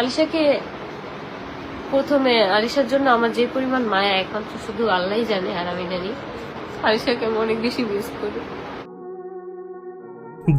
আলিশাকে প্রথমে আলিশার জন্য আমার যে পরিমাণ মায়া একমাত্র শুধু আল্লাহই জানে আর আমি জানি আলিশাকে আমি অনেক বেশি মিস করি।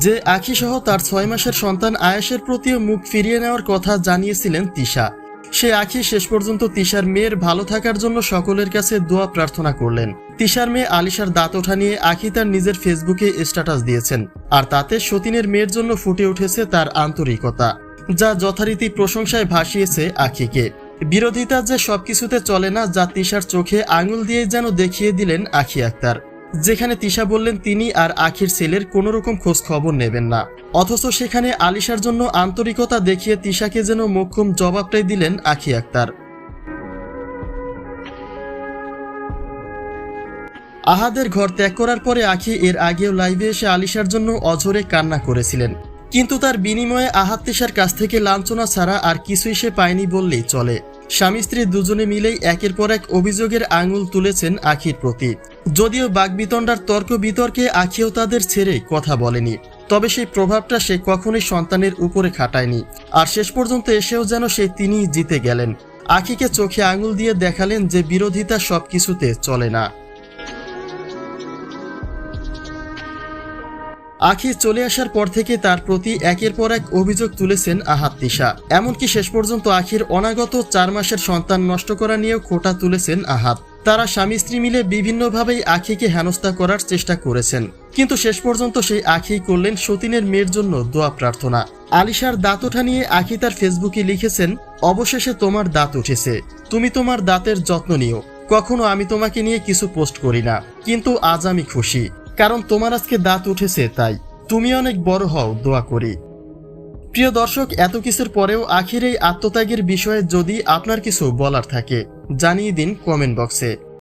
যে আখি সহ তার ছয় মাসের সন্তান আয়েশের প্রতিও মুখ ফিরিয়ে নেওয়ার কথা জানিয়েছিলেন তিশা। সে আখি শেষ পর্যন্ত তিশার মেয়ের ভালো থাকার জন্য সকলের কাছে দোয়া প্রার্থনা করলেন। তিশার মেয়ে আলিশার দাঁত ওঠা নিয়ে আখি তার নিজের ফেসবুকে স্ট্যাটাস দিয়েছেন। আর তাতে সতীনের মেয়ের জন্য ফুটে উঠেছে তার আন্তরিকতা। যা যথারীতি প্রশংসায় ভাসিয়েছে আখিকে। বিরোধিতা যে সবকিছুতে চলে না, যা তিশার চোখে আঙুল দিয়ে যেন দেখিয়ে দিলেন আখি আক্তার। যেখানে তিশা বললেন, তিনি আর আখির ছেলের কোনো রকম খোঁজ খবর নেবেন না। অথচ সেখানে আলিশার জন্য আন্তরিকতা দেখিয়ে তিশাকে যেন মোক্ষম জবাবটাই দিলেন আখি আক্তার। আহাদের ঘর ত্যাগ করার পরে আখি এর আগেও লাইভে এসে আলিশার জন্য অঝরে কান্না করেছিলেন। কিন্তু তার বিনিময়ে আহাত কাছ থেকে লাঞ্ছনা ছাড়া আর কিছুই সে পায়নি বললেই চলে। স্বামী স্ত্রী দুজনে মিলেই একের পর এক অভিযোগের আঙুল তুলেছেন আখির প্রতি। যদিও বাগবিতণ্ডার তর্ক বিতর্কে আখিও তাদের ছেড়ে কথা বলেনি। তবে সেই প্রভাবটা সে কখনোই সন্তানের উপরে খাটায়নি। আর শেষ পর্যন্ত এসেও যেন সে তিনিই জিতে গেলেন। আখিকে চোখে আঙুল দিয়ে দেখালেন যে বিরোধিতা সবকিছুতে চলে না। আখি চলে আসার পর থেকে তার প্রতি একের পর এক অভিযোগ তুলেছেন আহাত তিশা এমনকি শেষ পর্যন্ত আখির অনাগত চার মাসের সন্তান নষ্ট করা নিয়েও খোটা তুলেছেন আহাত। তারা স্বামী স্ত্রী মিলে বিভিন্নভাবেই আখিকে হেনস্থা করার চেষ্টা করেছেন। কিন্তু শেষ পর্যন্ত সেই আখি করলেন সতীনের মেয়ের জন্য দোয়া প্রার্থনা। আলিশার দাঁত ওঠা নিয়ে আখি তার ফেসবুকে লিখেছেন, অবশেষে তোমার দাঁত উঠেছে। তুমি তোমার দাঁতের যত্ন নিও। কখনো আমি তোমাকে নিয়ে কিছু পোস্ট করি না। কিন্তু আজ আমি খুশি। কারণ তোমার আজকে দাঁত উঠেছে, তাই তুমি অনেক বড় হও, দোয়া করি। প্রিয় দর্শক, এত কিছুর পরেও আখির এই আত্মত্যাগের বিষয়ে যদি আপনার কিছু বলার থাকে, জানিয়ে দিন কমেন্ট বক্সে।